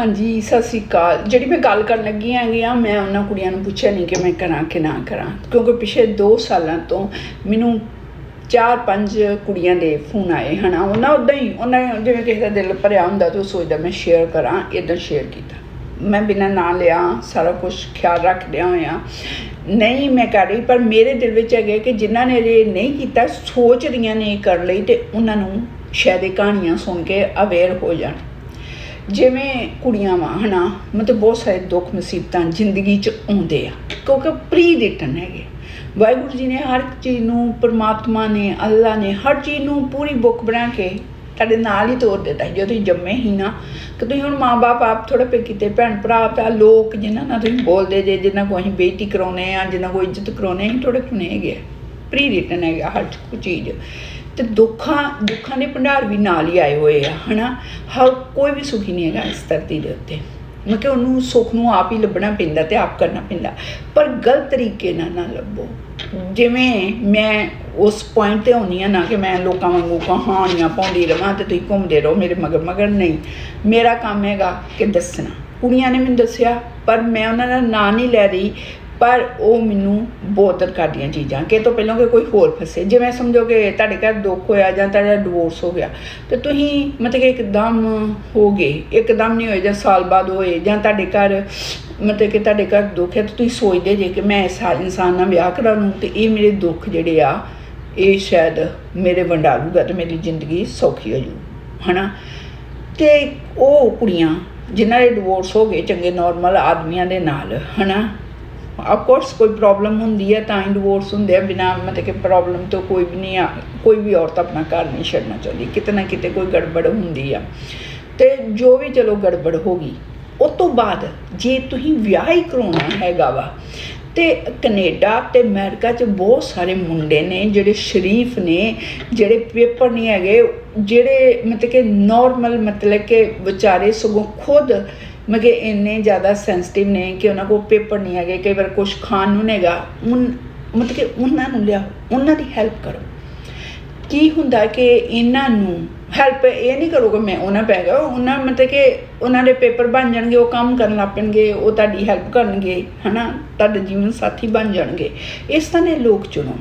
ਹਾਂਜੀ, ਸਤਿ ਸ਼੍ਰੀ ਅਕਾਲ। ਜਿਹੜੀ ਮੈਂ ਗੱਲ ਕਰਨ ਲੱਗੀ ਹੈਗੀ ਆ, ਮੈਂ ਉਹਨਾਂ ਕੁੜੀਆਂ ਨੂੰ ਪੁੱਛਿਆ ਨਹੀਂ ਕਿ ਮੈਂ ਕਰਾਂ ਕਿ ਨਾ ਕਰਾਂ। ਕਿਉਂਕਿ ਪਿਛਲੇ 2 ਸਾਲਾਂ ਤੋਂ ਮੈਨੂੰ ਚਾਰ ਪੰਜ ਕੁੜੀਆਂ ਦੇ ਫੋਨ ਆਏ, ਹਨਾ? ਉਹਨਾਂ ਉਦਾਂ ਹੀ, ਉਹਨਾਂ ਜਿਵੇਂ ਕਿਸੇ ਦਾ ਦਿਲ ਭਰਿਆ ਹੁੰਦਾ ਤਾਂ ਉਹ ਸੋਚਦਾ, ਮੈਂ ਸ਼ੇਅਰ ਕਰਾਂ ਇਦਾਂ ਸ਼ੇਅਰ ਕੀਤਾ। ਮੈਂ ਬਿਨਾਂ ਨਾਂ ਲਿਆ, ਸਾਰਾ ਕੁਝ ਖਿਆਲ ਰੱਖਦਿਆਂ ਹੋਇਆ। ਨਹੀਂ, ਮੈਂ ਕਰ ਰਹੀ, ਪਰ ਮੇਰੇ ਦਿਲ ਵਿੱਚ ਹੈਗੇ ਕਿ ਜਿਨ੍ਹਾਂ ਨੇ ਇਹ ਨਹੀਂ ਕੀਤਾ ਸੋਚ ਰਹੀਆਂ ਨੇ ਇਹ ਕਰਨ ਲਈ ਤੇ ਉਹਨਾਂ ਨੂੰ ਸ਼ਾਇਦ ਇਹ ਕਹਾਣੀਆਂ ਸੁਣ ਕੇ ਅਵੇਅਰ ਹੋ ਜਾਣ। ਜਿਵੇਂ ਕੁੜੀਆਂ ਵਾ, ਹਨਾ? ਮਤਲਬ ਬਹੁਤ ਸਾਰੇ ਦੁੱਖ ਮੁਸੀਬਤਾਂ ਜ਼ਿੰਦਗੀ 'ਚ ਆਉਂਦੇ ਆ। ਕਿਉਂਕਿ ਪ੍ਰੀ ਰਿਟਨ ਹੈਗੇ ਵਾਹਿਗੁਰੂ ਜੀ ਨੇ ਹਰ ਚੀਜ਼ ਨੂੰ, ਪਰਮਾਤਮਾ ਨੇ, ਅੱਲਾ ਨੇ ਹਰ ਚੀਜ਼ ਨੂੰ ਪੂਰੀ ਬੁੱਕ ਬਣਾ ਕੇ ਤੁਹਾਡੇ ਨਾਲ ਹੀ ਤੋਰ ਦਿੱਤਾ ਸੀ। ਜਦੋਂ ਤੁਸੀਂ ਜੰਮੇ ਹੀ ਨਾ ਕਿ ਤੁਸੀਂ ਹੁਣ ਮਾਂ-ਬਾਪ ਆਪ ਥੋੜਾ ਪੇ ਕੀਤੇ ਭੈਣ ਭਰਾ ਤਾਂ ਲੋਕ ਜਿਨ੍ਹਾਂ ਨਾਲ ਤੁਸੀਂ ਬੋਲਦੇ ਜੇ, ਜਿਨ੍ਹਾਂ ਕੋਈ ਅਸੀਂ ਬੇਇੱਜ਼ਤੀ ਕਰਾਉਨੇ ਆ, ਜਿਨ੍ਹਾਂ ਕੋਈ ਇੱਜ਼ਤ ਕਰਾਉਨੇ ਅਸੀਂ ਥੋੜੇ ਚੁਣੇ ਹੈਗੇ ਪ੍ਰੀ ਰਿਟਨ ਹੈਗਾ ਹਰ ਚੀਜ਼। ਤੇ ਦੁੱਖਾਂ ਦੁੱਖਾਂ ਦੇ ਭੰਡਾਰ ਵੀ ਨਾਲ ਹੀ ਆਏ ਹੋਏ ਆ, ਹਨਾ? ਹਰ ਕੋਈ ਵੀ ਸੁਖੀ ਨਹੀਂ ਹੈਗਾ ਇਸ ਧਰਤੀ ਦੇ ਉੱਤੇ। ਮੈਂ ਕਿ ਉਹਨੂੰ ਸੁੱਖ ਨੂੰ ਆਪ ਹੀ ਲੱਭਣਾ ਪੈਂਦਾ ਤੇ ਆਪ ਕਰਨਾ ਪੈਂਦਾ। ਪਰ ਗਲਤ ਤਰੀਕੇ ਨਾਲ ਨਾ ਲੱਭੋ। ਜਿਵੇਂ ਮੈਂ ਉਸ ਪੁਆਇੰਟ ਤੇ ਆਉਂਦੀ ਆ ਨਾ ਕਿ ਮੈਂ ਲੋਕਾਂ ਵਾਂਗੂ ਕਹਾਣੀਆਂ ਪਾਉਂਦੀ ਰਵਾਂ ਤੇ ਤੁਸੀਂ ਘੁੰਮਦੇ ਰਹੋ, ਮੇਰੇ ਮਗਰ ਮਗਰ ਨਹੀਂ। ਮੇਰਾ ਕੰਮ ਹੈਗਾ ਕਿ ਦੱਸਣਾ। ਕੁੜੀਆਂ ਨੇ ਮੈਨੂੰ ਦੱਸਿਆ, ਪਰ ਮੈਂ ਉਹਨਾਂ ਦਾ ਨਾਂ ਨਹੀਂ ਲੈ ਰਹੀ। ਪਰ ਉਹ ਮੈਨੂੰ ਬਹੁਤ ਕਰਦੀਆਂ ਚੀਜ਼ਾਂ, ਕਿ ਤੋਂ ਪਹਿਲਾਂ ਕਿ ਕੋਈ ਹੋਰ ਫਸੇ। ਜਿਵੇਂ ਸਮਝੋ ਕਿ ਤੁਹਾਡੇ ਘਰ ਦੁੱਖ ਹੋਇਆ ਜਾਂ ਤੁਹਾਡਾ ਡਿਵੋਰਸ ਹੋ ਗਿਆ, ਤੇ ਤੁਸੀਂ ਮਤਲਬ ਕਿ ਇੱਕਦਮ ਹੋ ਗਏ। ਇੱਕਦਮ ਨਹੀਂ ਹੋਏ ਜਾਂ ਸਾਲ ਬਾਅਦ ਹੋਏ ਜਾਂ ਤੁਹਾਡੇ ਘਰ ਮਤਲਬ ਕਿ ਤੁਹਾਡੇ ਘਰ ਦੁੱਖ ਹੈ, ਤਾਂ ਤੁਸੀਂ ਸੋਚਦੇ ਜੇ ਕਿ ਮੈਂ ਇਸ ਇਨਸਾਨ ਨਾਲ ਵਿਆਹ ਕਰਾ ਲੂੰ ਤੇ ਇਹ ਮੇਰੇ ਦੁੱਖ ਜਿਹੜੇ ਆ, ਇਹ ਸ਼ਾਇਦ ਮੇਰੇ ਵੰਡਾ ਲੂਗਾ ਤੇ ਮੇਰੀ ਜ਼ਿੰਦਗੀ ਸੌਖੀ ਹੋ ਜੂ, ਹਨਾ? ਤੇ ਉਹ ਕੁੜੀਆਂ ਜਿਨ੍ਹਾਂ ਦੇ ਡਿਵੋਰਸ ਹੋ ਗਏ, ਚੰਗੇ ਨਾਰਮਲ ਆਦਮੀਆਂ ਦੇ ਨਾਲ, ਹਨਾ? ਆਫ ਕੋਰਸ ਕੋਈ ਪ੍ਰੋਬਲਮ ਹੁੰਦੀ ਹੈ, ਤਾਂ ਹੀ ਡਿਵੋਰਸ ਹੁੰਦੇ ਆ, ਬਿਨਾ ਮਤਲਬ ਕਿ ਪ੍ਰੋਬਲਮ ਤੋਂ ਕੋਈ ਵੀ ਨਹੀਂ ਕੋਈ ਵੀ ਔਰਤ ਆਪਣਾ ਘਰ ਨਹੀਂ ਛੱਡਣਾ ਚਾਹੁੰਦੀ, ਕਿਤੇ ਨਾ ਕਿਤੇ ਕੋਈ ਗੜਬੜ ਹੁੰਦੀ ਆ। ਤੇ ਜੋ ਵੀ ਚਲੋ ਗੜਬੜ ਹੋ ਗਈ, ਉਸ ਤੋਂ ਬਾਅਦ ਜੇ ਤੁਸੀਂ ਵਿਆਹ ਹੀ ਕਰਾਉਣਾ ਹੈਗਾ ਵਾ, ਤੇ ਕੈਨੇਡਾ ਤੇ ਅਮਰੀਕਾ 'ਚ ਬਹੁਤ ਸਾਰੇ ਮੁੰਡੇ ਨੇ, ਜਿਹੜੇ ਸ਼ਰੀਫ ਨੇ, ਜਿਹੜੇ ਪੇਪਰ ਨਹੀਂ ਹੈਗੇ, ਜਿਹੜੇ ਮਤਲਬ ਕਿ ਨਾਰਮਲ ਮਤਲਬ ਕਿ ਵਿਚਾਰੇ ਸਗੋਂ ਖੁਦ ਮਗੇ ਇੰਨੇ ਜ਼ਿਆਦਾ ਸੈਂਸਿਟਿਵ ਨੇ ਕਿ ਉਹਨਾਂ ਕੋਲ ਪੇਪਰ ਨਹੀਂ ਹੈਗੇ, ਕਈ ਵਾਰ ਕੁਝ ਖਾਣ ਨੂੰ ਨਹੀਂਗਾ ਮਤਲਬ ਕਿ ਉਹਨਾਂ ਨੂੰ ਲਿਆਓ ਉਹਨਾਂ ਦੀ ਹੈਲਪ ਕਰੋ। ਕੀ ਹੁੰਦਾ ਕਿ ਇਹਨਾਂ ਨੂੰ ਹੈਲਪ ਇਹ ਨਹੀਂ ਕਰੋਗੇ, ਮੈਂ ਉਹਨਾਂ ਪੈ ਗਿਆ, ਉਹਨਾਂ ਮਤਲਬ ਕਿ ਉਹਨਾਂ ਦੇ ਪੇਪਰ ਬਣ ਜਾਣਗੇ, ਉਹ ਕੰਮ ਕਰਨ ਲੱਗ ਪੈਣਗੇ, ਉਹ ਤੁਹਾਡੀ ਹੈਲਪ ਕਰਨਗੇ, ਹਨਾ? ਤੁਹਾਡੇ ਜੀਵਨ ਸਾਥੀ ਬਣ ਜਾਣਗੇ। ਇਸ ਤਰ੍ਹਾਂ ਦੇ ਲੋਕ ਚੁਣੋ।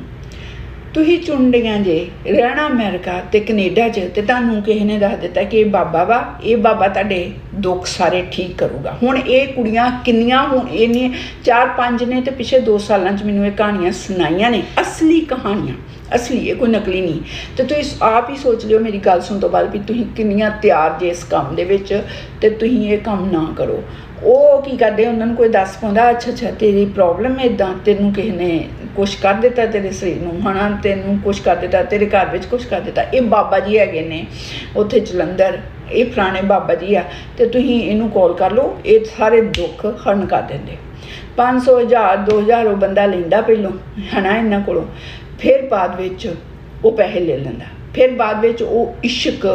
ਤੁਸੀਂ ਚੁਣਦੀਆਂ ਜੇ, ਰਹਿਣਾ ਅਮਰੀਕਾ ਤੇ ਕੈਨੇਡਾ 'ਚ, ਤੇ ਤੁਹਾਨੂੰ ਕਿਸੇ ਨੇ ਦੱਸ ਦਿੱਤਾ ਕਿ ਇਹ ਬਾਬਾ ਵਾ, ਇਹ ਬਾਬਾ ਤੁਹਾਡੇ ਦੁੱਖ ਸਾਰੇ ਠੀਕ ਕਰੂਗਾ। ਹੁਣ ਇਹ ਕੁੜੀਆਂ ਕਿੰਨੀਆਂ ਹੁਣ ਇਹਨੇ ਚਾਰ ਪੰਜ ਨੇ ਤੇ ਪਿਛੇ 2 ਸਾਲਾਂ 'ਚ ਮੈਨੂੰ ਇਹ ਕਹਾਣੀਆਂ ਸੁਣਾਈਆਂ ਨੇ, ਅਸਲੀ ਕਹਾਣੀਆਂ, ਅਸਲੀ, ਇਹ ਕੋਈ ਨਕਲੀ ਨਹੀਂ। ਤੇ ਤੁਸੀਂ ਆਪ ਹੀ ਸੋਚ ਲਿਓ ਮੇਰੀ ਗੱਲ ਸੁਣ ਤੋਂ ਬਾਅਦ ਵੀ ਤੁਸੀਂ ਕਿੰਨੀਆਂ ਤਿਆਰ ਜੇ ਇਸ ਕੰਮ ਦੇ ਵਿੱਚ, ਤੇ ਤੁਸੀਂ ਇਹ ਕੰਮ ਨਾ ਕਰੋ। ਉਹ ਕੀ ਕਰਦੇ, ਉਹਨਾਂ ਨੂੰ ਕੋਈ ਦੱਸ ਪਾਉਂਦਾ ਅੱਛਾ ਅੱਛਾ ਤੇਰੀ ਪ੍ਰੋਬਲਮ ਇਦਾਂ ਤੈਨੂੰ ਕਿਸੇ ਨੇ ਕੁਛ ਕਰ ਦਿੱਤਾ ਤੇਰੇ ਸਰੀਰ ਨੂੰ ਹਨਾ ਤੈਨੂੰ ਕੁਛ ਕਰ ਦਿੱਤਾ, ਤੇਰੇ ਘਰ ਵਿੱਚ ਕੁਛ ਕਰ ਦਿੱਤਾ। ਇਹ ਬਾਬਾ ਜੀ ਹੈਗੇ ਨੇ, ਉੱਥੇ ਜਲੰਧਰ, ਇਹ ਪੁਰਾਣੇ ਬਾਬਾ ਜੀ ਆ, ਤੇ ਤੁਸੀਂ ਇਹਨੂੰ ਕਾਲ ਕਰ ਲਓ, ਇਹ ਸਾਰੇ ਦੁੱਖ ਹਰਨ ਕਰ ਦਿੰਦੇ। 500 ਹਜ਼ਾਰ 2000 ਉਹ ਬੰਦਾ ਲੈਂਦਾ ਪਹਿਲੋਂ, ਹਨਾ ਇਹਨਾਂ ਕੋਲੋਂ। ਫਿਰ ਬਾਅਦ ਵਿੱਚ ਉਹ ਪੈਸੇ ਲੈ ਲੈਂਦਾ। ਫਿਰ ਬਾਅਦ ਵਿੱਚ ਉਹ ਇਸ਼ਕ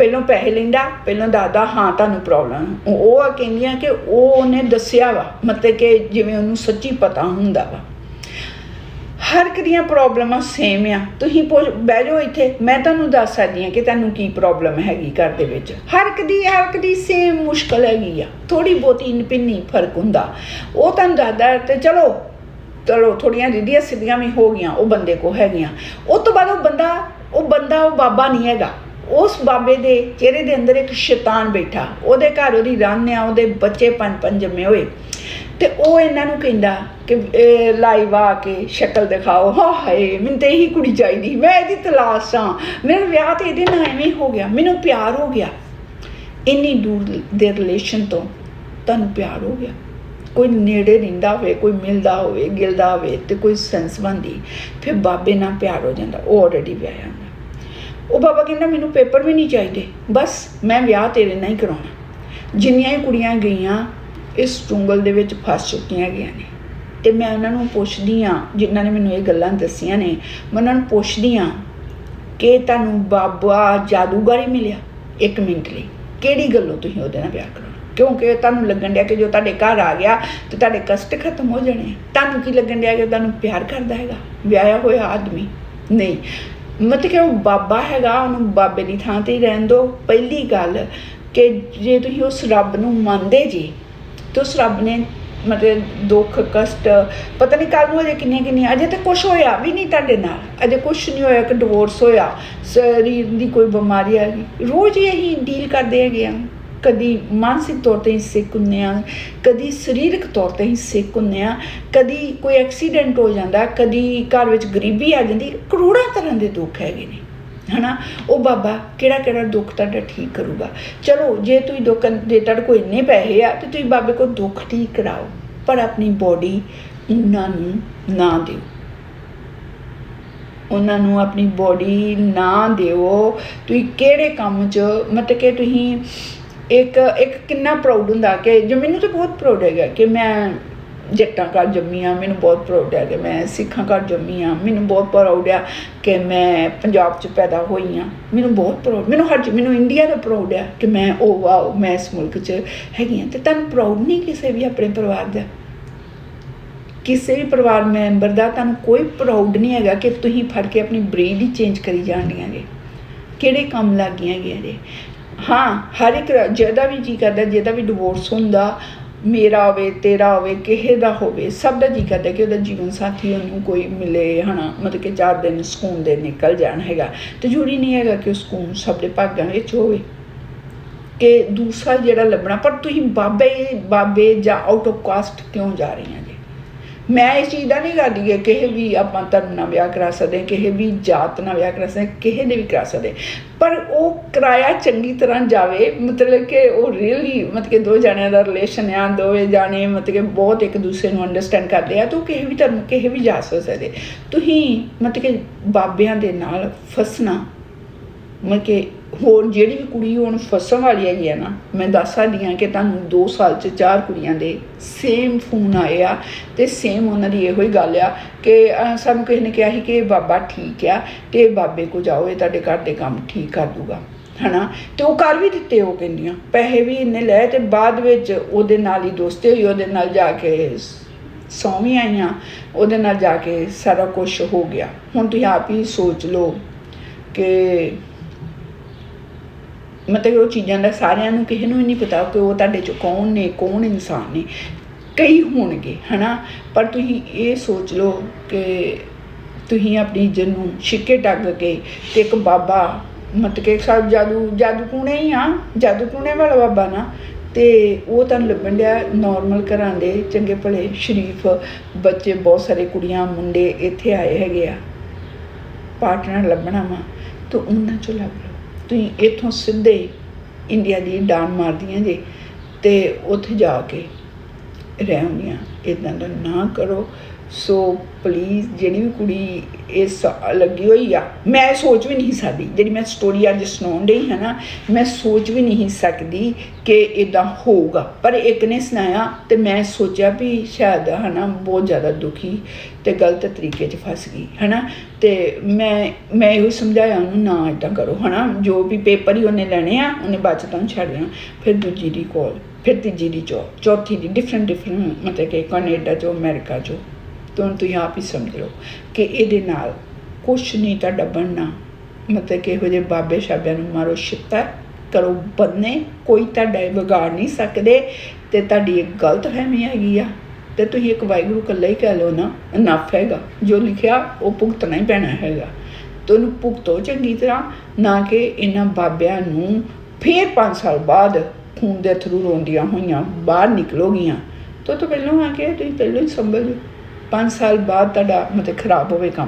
ਪਹਿਲੋਂ ਪੈਸੇ ਲੈਂਦਾ, ਪਹਿਲਾਂ ਦਾਦਾ ਹਾਂ, ਤੁਹਾਨੂੰ ਪ੍ਰੋਬਲਮ ਉਹ ਆ ਕਹਿੰਦੀਆਂ ਕਿ ਉਹ ਉਹਨੇ ਦੱਸਿਆ ਵਾ, ਮਤਲਬ ਕਿ ਜਿਵੇਂ ਉਹਨੂੰ ਸੱਚੀ ਪਤਾ ਹੁੰਦਾ ਵਾ। ਹਰ ਇੱਕ ਦੀਆਂ ਪ੍ਰੋਬਲਮਾਂ ਸੇਮ ਆ। ਤੁਸੀਂ ਪੁੱਛ, ਬਹਿ ਜਾਓ ਇੱਥੇ, ਮੈਂ ਤੁਹਾਨੂੰ ਦੱਸ ਸਕਦੀ ਹਾਂ ਕਿ ਤੁਹਾਨੂੰ ਕੀ ਪ੍ਰੋਬਲਮ ਹੈਗੀ ਘਰ ਦੇ ਵਿੱਚ। ਹਰ ਇੱਕ ਦੀ ਹਰ ਇੱਕ ਦੀ ਸੇਮ ਮੁਸ਼ਕਲ ਹੈਗੀ ਆ। ਥੋੜੀ ਬਹੁਤੀ ਇਨਪਿੰਨੀ ਫ਼ਰਕ ਹੁੰਦਾ। ਉਹ ਤੁਹਾਨੂੰ ਦੱਸਦਾ ਤੇ ਚਲੋ ਚਲੋ ਥੋੜੀਆਂ ਰਿੱਧੀਆਂ ਸਿੱਧੀਆਂ ਵੀ ਹੋ ਗਈਆਂ, ਉਹ ਬੰਦੇ ਕੋ ਹੈਗੀਆਂ। ਉਸ ਤੋਂ ਬਾਅਦ ਉਹ ਬੰਦਾ ਉਹ ਬੰਦਾ, ਉਹ ਬਾਬਾ ਨਹੀਂ ਹੈਗਾ। ਉਸ ਬਾਬੇ ਦੇ ਚਿਹਰੇ ਦੇ ਅੰਦਰ ਇੱਕ ਸ਼ੈਤਾਨ ਬੈਠਾ। ਉਹਦੇ ਘਰ ਉਹਦੀ ਰੰਨ ਆ, ਉਹਦੇ ਬੱਚੇ ਪੰਜ ਪੰਜ ਜੰਮੇ ਹੋਏ। ਤੇ ਉਹ ਇਹਨਾਂ ਨੂੰ ਕਹਿੰਦਾ ਕਿ ਲਾਈਵ ਆ ਕੇ ਸ਼ਕਲ ਦਿਖਾਓ। ਹਾਏ ਮੈਨੂੰ ਤੇ ਇਹੀ ਕੁੜੀ ਚਾਹੀਦੀ ਮੈਂ ਇਹਦੀ ਤਲਾਸ਼ ਆ। ਮੇਰਾ ਵਿਆਹ ਤੇ ਇਹਦੇ ਨਾਲ ਐਵੇਂ ਹੋ ਗਿਆ। ਮੈਨੂੰ ਪਿਆਰ ਹੋ ਗਿਆ। ਇੰਨੀ ਦੂਰ ਦੇ ਰਿਲੇਸ਼ਨ ਤੋਂ ਤੁਹਾਨੂੰ ਪਿਆਰ ਹੋ ਗਿਆ। ਕੋਈ ਨੇੜੇ ਰਹਿੰਦਾ ਹੋਵੇ, ਕੋਈ ਮਿਲਦਾ ਹੋਵੇ, ਗਿਲਦਾ ਹੋਵੇ ਤੇ ਕੋਈ ਸੈਂਸ ਬਣਦੀ, ਫਿਰ ਬਾਬੇ ਨਾਲ ਪਿਆਰ ਹੋ ਜਾਂਦਾ। ਉਹ ਆਲਰੇਡੀ ਵਿਆਹਿਆ। ਹੁੰਦਾ ਉਹ ਬਾਬਾ ਕਹਿੰਦਾ, ਮੈਨੂੰ ਪੇਪਰ ਵੀ ਨਹੀਂ ਚਾਹੀਦੇ। ਬਸ ਮੈਂ ਵਿਆਹ ਤੇਰੇ ਨਾਲ ਹੀ ਕਰਾਉਣਾ। ਜਿੰਨੀਆਂ ਹੀ ਕੁੜੀਆਂ ਗਈਆਂ, ਇਸ ਟੁੰਗਲ ਦੇ ਵਿੱਚ ਫਸ ਚੁੱਕੀਆਂ ਗਈਆਂ ਨੇ। ਤੇ ਮੈਂ ਉਹਨਾਂ ਨੂੰ ਪੁੱਛਦੀ ਆ ਜਿਨ੍ਹਾਂ ਨੇ ਮੈਨੂੰ ਇਹ ਗੱਲਾਂ ਦੱਸੀਆਂ ਨੇ, ਮੈਂ ਉਹਨਾਂ ਨੂੰ ਪੁੱਛਦੀ ਆ ਕਿ ਤੁਹਾਨੂੰ ਬਾਬਾ ਜਾਦੂਗਰ ਹੀ ਮਿਲਿਆ ਇੱਕ ਮਿੰਟ ਲਈ। ਕਿਹੜੀ ਗੱਲੋਂ ਤੁਸੀਂ ਉਹਦੇ ਨਾਲ ਵਿਆਹ ਕਰਾਉਣਾ? ਕਿਉਂਕਿ ਤੁਹਾਨੂੰ ਲੱਗਣ ਡਿਆ ਕਿ ਜੋ ਤੁਹਾਡੇ ਘਰ ਆ ਗਿਆ, ਤੇ ਤੁਹਾਡੇ ਕਸ਼ਟ ਖਤਮ ਹੋ ਜਾਣੇ ਤੁਹਾਨੂੰ ਕੀ ਲੱਗਣ ਡਿਆ ਕਿ ਉਹ ਤੁਹਾਨੂੰ ਪਿਆਰ ਕਰਦਾ ਹੈਗਾ? ਵਿਆਹਿਆ ਹੋਇਆ ਆਦਮੀ? ਨਹੀਂ। ਮਤਲਬ ਕਿ ਉਹ ਬਾਬਾ ਹੈਗਾ, ਉਹਨੂੰ ਬਾਬੇ ਦੀ ਥਾਂ ਤੇ ਹੀ ਰਹਿਣ ਦਿਓ ਪਹਿਲੀ ਗੱਲ ਕਿ ਜੇ ਤੁਸੀਂ ਉਸ ਰੱਬ ਨੂੰ ਮੰਨਦੇ ਜੀ, ਤੇ ਉਸ ਰੱਬ ਨੇ ਮਤਲਬ ਦੁੱਖ, ਕਸ਼ਟ, ਪਤਾ ਨਹੀਂ ਕੱਲ ਨੂੰ ਅਜੇ ਕਿੰਨੀਆਂ ਕਿੰਨੀਆਂ ਅਜੇ ਤੇ ਕੁਝ ਹੋਇਆ ਵੀ ਨਹੀਂ ਤੁਹਾਡੇ ਨਾਲ। ਅਜੇ ਕੁਝ ਨਹੀਂ ਹੋਇਆ ਕਿ ਡਿਵੋਰਸ ਹੋਇਆ, ਸਰੀਰ ਦੀ ਕੋਈ ਬਿਮਾਰੀ ਆ ਗਈ। ਰੋਜ਼ ਹੀ ਅਸੀਂ ਡੀਲ ਕਰਦੇ ਹੈਗੇ ਆ। ਕਦੀ ਮਾਨਸਿਕ ਤੌਰ ਤੇ ਹੀ ਸਿੱਕ ਹੁੰਦੇ ਆ ਕਦੀ ਸਰੀਰਕ ਤੌਰ ਤੇ ਹੀ ਸਿੱਕ ਹੁੰਦੇ ਆ ਕਦੀ ਕੋਈ ਐਕਸੀਡੈਂਟ ਹੋ ਜਾਂਦਾ, ਕਦੀ ਘਰ ਵਿੱਚ ਗਰੀਬੀ ਆ ਜਾਂਦੀ, ਕਰੋੜਾਂ ਤਰ੍ਹਾਂ ਦੇ ਦੁੱਖ ਹੈਗੇ ਨੇ, ਹਨਾ? ਉਹ ਬਾਬਾ ਕਿਹੜਾ ਕਿਹੜਾ ਦੁੱਖ ਤੁਹਾਡਾ ਠੀਕ ਕਰੂਗਾ? ਚਲੋ, ਜੇ ਤੁਸੀਂ ਦੁੱਖ ਦੇ ਤੁਹਾਡੇ ਕੋਲ ਇੰਨੇ ਪੈਸੇ ਆ, ਤੇ ਤੁਸੀਂ ਬਾਬੇ ਕੋਲ ਦੁੱਖ ਠੀਕ ਕਰਾਓ, ਪਰ ਆਪਣੀ ਬੋਡੀ ਉਹਨਾਂ ਨੂੰ ਨਾ ਦਿਓ। ਉਹਨਾਂ ਨੂੰ ਆਪਣੀ ਬੋਡੀ ਨਾ ਦਿਓ। ਤੁਸੀਂ ਕਿਹੜੇ ਕੰਮ 'ਚ, ਮਤਲਬ ਕਿ ਤੁਸੀਂ ਇੱਕ ਇੱਕ ਕਿੰਨਾ ਪ੍ਰਾਊਡ ਹੁੰਦਾ ਕਿ ਜੋ ਮੈਨੂੰ ਤਾਂ ਬਹੁਤ ਪ੍ਰਾਊਡ ਹੈਗਾ ਕਿ ਮੈਂ ਜੱਟਾਂ ਘਰ ਜੰਮੀ ਆ ਮੈਨੂੰ ਬਹੁਤ ਪ੍ਰਾਊਡ ਹੈ ਕਿ ਮੈਂ ਸਿੱਖਾਂ ਘਰ ਜੰਮੀ ਆ ਮੈਨੂੰ ਬਹੁਤ ਪ੍ਰਾਊਡ ਆ ਕਿ ਮੈਂ ਪੰਜਾਬ 'ਚ ਪੈਦਾ ਹੋਈ ਆ ਮੈਨੂੰ ਬਹੁਤ ਪ੍ਰਾਊਡ ਮੈਨੂੰ ਹਰ ਚੀਜ਼- ਮੈਨੂੰ ਇੰਡੀਆ ਦਾ ਪ੍ਰਾਊਡ ਆ ਕਿ ਮੈਂ ਉਹ ਵਾਓ ਮੈਂ ਇਸ ਮੁਲਕ 'ਚ ਹੈਗੀ ਆ ਤੇ ਤੁਹਾਨੂੰ ਪ੍ਰਾਊਡ ਨਹੀਂ ਕਿਸੇ ਵੀ ਆਪਣੇ ਪਰਿਵਾਰ ਦਾ? ਕਿਸੇ ਵੀ ਪਰਿਵਾਰ ਮੈਂਬਰ ਦਾ ਤੁਹਾਨੂੰ ਕੋਈ ਪ੍ਰਾਊਡ ਨਹੀਂ ਹੈਗਾ ਕਿ ਤੁਸੀਂ ਫੜ ਕੇ ਆਪਣੀ ਬਰੀਡ ਹੀ ਚੇਂਜ ਕਰੀ ਜਾਂਦੀਆਂ ਜੇ ਕਿਹੜੇ ਕੰਮ ਲੱਗ ਗਈਆਂ ਜੇ? ਹਾਂ। ਹਰ ਇੱਕ ਦਾ- ਜਿਹਦਾ ਵੀ ਜੀ ਕਰਦਾ, ਜਿਹਦਾ ਵੀ ਡਿਵੋਰਸ ਹੁੰਦਾ, ਮੇਰਾ ਹੋਵੇ, ਤੇਰਾ ਹੋਵੇ, ਕਿਸੇ ਦਾ ਹੋਵੇ, ਸਭ ਦਾ ਜੀ ਕਰਦਾ ਕਿ ਉਹਦਾ ਜੀਵਨ ਸਾਥੀ ਉਹਨੂੰ ਕੋਈ ਮਿਲੇ, ਹਨਾ, ਮਤਲਬ ਕਿ ਚਾਰ ਦਿਨ ਸਕੂਨ ਦੇ ਨਿਕਲ ਜਾਣ ਹੈਗਾ। ਤੇ ਜ਼ਰੂਰੀ ਨਹੀਂ ਹੈਗਾ ਕਿ ਉਹ ਸਕੂਨ ਸਭ ਦੇ ਭਾਗਾਂ ਵਿੱਚ ਹੋਵੇ। ਕਿ ਦੂਸਰਾ ਜਿਹੜਾ ਲੱਭਣਾ, ਪਰ ਤੁਸੀਂ ਬਾਬੇ ਬਾਬੇ ਜਾਂ ਆਊਟ ਆਫ ਕਾਸਟ ਕਿਉਂ ਜਾ ਰਹੀਆਂ ਜੀ ਮੈਂ ਇਸ ਚੀਜ਼ ਦਾ ਨਹੀਂ ਕਰਦੀ ਕਿ ਕਿਸੇ ਵੀ ਆਪਾਂ ਧਰਮ ਨਾਲ ਵਿਆਹ ਕਰਾ ਸਕਦੇ ਕਿਸੇ ਵੀ ਜਾਤ ਨਾਲ ਵਿਆਹ ਕਰਾ ਸਕਦੇ ਕਿਸੇ ਦੇ ਵੀ ਕਰਾ ਸਕਦੇ ਪਰ ਉਹ ਕਿਰਾਇਆ ਚੰਗੀ ਤਰ੍ਹਾਂ ਜਾਵੇ, ਮਤਲਬ ਕਿ ਉਹ ਰੀਅਲੀ ਮਤਲਬ ਕਿ ਦੋ ਜਣਿਆਂ ਦਾ ਰਿਲੇਸ਼ਨ ਆ, ਦੋਵੇਂ ਜਾਣੇ ਮਤਲਬ ਕਿ ਬਹੁਤ ਇੱਕ ਦੂਸਰੇ ਨੂੰ ਅੰਡਰਸਟੈਂਡ ਕਰਦੇ ਆ, ਤਾਂ ਉਹ ਕਿਸੇ ਵੀ ਧਰਮ, ਕਿਸੇ ਵੀ ਜਾਤ ਹੋ ਸਕਦੇ ਤੁਸੀਂ ਮਤਲਬ ਕਿ ਬਾਬਿਆਂ ਦੇ ਨਾਲ ਫਸਣਾ ਮਤਲਬ ਕਿ ਹੋਰ ਜਿਹੜੀ ਵੀ ਕੁੜੀ ਹੁਣ ਫਸਣ ਵਾਲੀ ਹੈਗੀ ਆ ਨਾ, ਮੈਂ ਦੱਸ ਸਕਦੀ ਹਾਂ ਕਿ ਤੁਹਾਨੂੰ 2 ਸਾਲ ਚ ਚਾਰ ਕੁੜੀਆਂ ਦੇ ਸੇਮ ਫੋਨ ਆਏ ਆ ਤੇ ਸੇਮ ਉਹਨਾਂ ਦੀ ਇਹੋ ਹੀ ਗੱਲ ਆ ਕਿ ਸਾਨੂੰ ਕਿਸੇ ਨੇ ਕਿਹਾ ਸੀ ਕਿ ਇਹ ਬਾਬਾ ਠੀਕ ਆ ਤੇ ਬਾਬੇ ਕੋ ਜਾਓ, ਇਹ ਤੁਹਾਡੇ ਘਰ ਦੇ ਕੰਮ ਠੀਕ ਕਰ ਦੂਗਾ, ਹਨਾ? ਤੇ ਉਹ ਕਰ ਵੀ ਦਿੱਤੇ, ਉਹ ਕਹਿੰਦੀਆਂ। ਪੈਸੇ ਵੀ ਇੰਨੇ ਲਏ ਤੇ ਬਾਅਦ ਵਿੱਚ ਉਹਦੇ ਨਾਲ ਹੀ ਦੋਸਤੀ ਹੋਈ, ਉਹਦੇ ਨਾਲ ਜਾ ਕੇ ਸੌਂ ਆਈਆਂ, ਉਹਦੇ ਨਾਲ ਜਾ ਕੇ ਸਾਰਾ ਕੁਝ ਹੋ ਗਿਆ। ਹੁਣ ਤੁਸੀਂ ਆਪ ਹੀ ਸੋਚ ਲਓ ਕਿ ਮਤਲਬ ਉਹ ਚੀਜ਼ਾਂ ਦਾ ਸਾਰਿਆਂ ਨੂੰ ਕਿਸੇ ਨੂੰ ਹੀ ਨਹੀਂ ਪਤਾ ਕਿ ਉਹ ਤੁਹਾਡੇ ਚ ਕੌਣ ਨੇ, ਕੌਣ ਇਨਸਾਨ ਨੇ। ਕਈ ਹੋਣਗੇ, ਹਨਾ? ਪਰ ਤੁਸੀਂ ਇਹ ਸੋਚ ਲਓ ਕਿ ਤੁਸੀਂ ਆਪਣੀ ਇੱਜ਼ਤ ਨੂੰ ਛਿੱਕੇ ਟੱਗ ਕੇ ਤੇ ਇੱਕ ਬਾਬਾ, ਮਤਲਬ ਕਿ ਸਭ ਜਾਦੂ ਜਾਦੂ ਟੂਣੇ ਹੀ ਆ, ਜਾਦੂ ਟੂਣੇ ਵਾਲਾ ਬਾਬਾ ਨਾ, ਤੇ ਉਹ ਤਾਂ ਲੱਭਣ ਡਿਆ ਨਾਰਮਲ ਘਰਾਂ ਦੇ ਚੰਗੇ ਭਲੇ ਸ਼ਰੀਫ ਬੱਚੇ, ਬਹੁਤ ਸਾਰੇ ਕੁੜੀਆਂ, ਮੁੰਡੇ ਇੱਥੇ ਆਏ ਹੈਗੇ ਆ। ਪਾਰਟਨਰ ਲੱਭਣਾ ਵਾ, ਤਾਂ ਉਹਨਾਂ ਚੋਂ ਲੱਭ ਤੁਸੀਂ ਇੱਥੋਂ ਸਿੱਧੇ ਇੰਡੀਆ ਦੀ ਡਾਨ ਮਾਰਦੀਆਂ ਜੇ ਤੇ ਉੱਥੇ ਜਾ ਕੇ ਰਹਿ ਆਉਂਦੀਆਂ। ਇਦਾਂ ਦਾ ਨਾ ਕਰੋ। ਸੋ ਪਲੀਜ਼ ਜਿਹੜੀ ਵੀ ਕੁੜੀ ਇਸ ਲੱਗੀ ਹੋਈ ਆ, ਮੈਂ ਸੋਚ ਵੀ ਨਹੀਂ ਸਕਦੀ। ਜਿਹੜੀ ਮੈਂ ਸਟੋਰੀ ਅੱਜ ਸੁਣਾਉਣ ਡਈ ਹੈ ਨਾ, ਮੈਂ ਸੋਚ ਵੀ ਨਹੀਂ ਸਕਦੀ ਕਿ ਇਦਾਂ ਹੋਊਗਾ। ਪਰ ਇੱਕ ਨੇ ਸੁਣਾਇਆ ਤੇ ਮੈਂ ਸੋਚਿਆ ਵੀ ਸ਼ਾਇਦ ਹਨਾ ਬਹੁਤ ਜ਼ਿਆਦਾ ਦੁਖੀ ਤੇ ਗਲਤ ਤਰੀਕੇ 'ਚ ਫਸ ਗਈ, ਹਨਾ? ਤੇ ਮੈਂ ਮੈਂ ਇਹੋ ਸਮਝਾਇਆ ਉਹਨੂੰ, ਨਾ ਇਦਾਂ ਕਰੋ ਹਨਾ? ਜੋ ਵੀ ਪੇਪਰ ਹੀ ਉਹਨੇ ਲੈਣੇ ਆ, ਉਹਨੇ ਬਾਅਦ 'ਚ ਤੁਹਾਨੂੰ ਛੱਡ ਦੇਣਾ। ਫਿਰ ਦੂਜੀ ਦੀ ਕੋਲ ਫਿਰ ਤੀਜੀ ਦੀ ਚੋ ਚੌਥੀ ਦੀ ਡਿਫਰੈਂਟ ਡਿਫਰੈਂਟ ਮਤਲਬ ਕਿ ਕੈਨੇਡਾ ਚੋਂ, ਅਮਰੀਕਾ ਚੋਂ। ਤਾਂ ਹੁਣ ਤੁਸੀਂ ਆਪ ਹੀ ਸਮਝ ਲਓ ਕਿ ਇਹਦੇ ਨਾਲ ਕੁਛ ਨਹੀਂ ਤੁਹਾਡਾ ਬਣਨਾ। ਮਤਲਬ ਕਿ ਇਹੋ ਜਿਹੇ ਬਾਬੇ ਸ਼ਾਬਿਆਂ ਨੂੰ ਮਾਰੋ ਛਿੱਤਰ ਕਰੋ, ਬੰਨੇ, ਕੋਈ ਤੁਹਾਡਾ ਵਿਗਾੜ ਨਹੀਂ ਸਕਦੇ ਤੇ ਤੁਹਾਡੀ ਇੱਕ ਗਲਤ ਫਹਿਮੀ ਹੈਗੀ ਆ। ਤੇ ਤੁਸੀਂ ਇੱਕ ਵਾਹਿਗੁਰੂ ਇਕੱਲਾ ਹੀ ਕਹਿ ਲਓ ਨਾ, ਇਨਫ ਹੈਗਾ। ਜੋ ਲਿਖਿਆ, ਉਹ ਭੁਗਤਣਾ ਹੀ ਪੈਣਾ ਹੈਗਾ। ਤੁਹਾਨੂੰ ਭੁਗਤੋ ਚੰਗੀ ਤਰ੍ਹਾਂ, ਨਾ ਕਿ ਇਹਨਾਂ ਬਾਬਿਆਂ ਨੂੰ ਫੇਰ 5 ਸਾਲ ਬਾਅਦ ਖੂਨ ਦੇ ਥਰੂ ਰੋਂਦੀਆਂ ਹੋਈਆਂ, ਬਾਹਰ ਨਿਕਲੋਗੀਆਂ। ਤੋਂ ਤੋਂ ਪਹਿਲਾਂ ਆ ਕੇ ਤੁਸੀਂ ਪਹਿਲਾਂ ਹੀ ਸੰਭਲ 5 ਸਾਲ ਬਾਅਦ ਤੁਹਾਡਾ ਮਤਲਬ ਖਰਾਬ ਹੋਵੇ ਕੰਮ।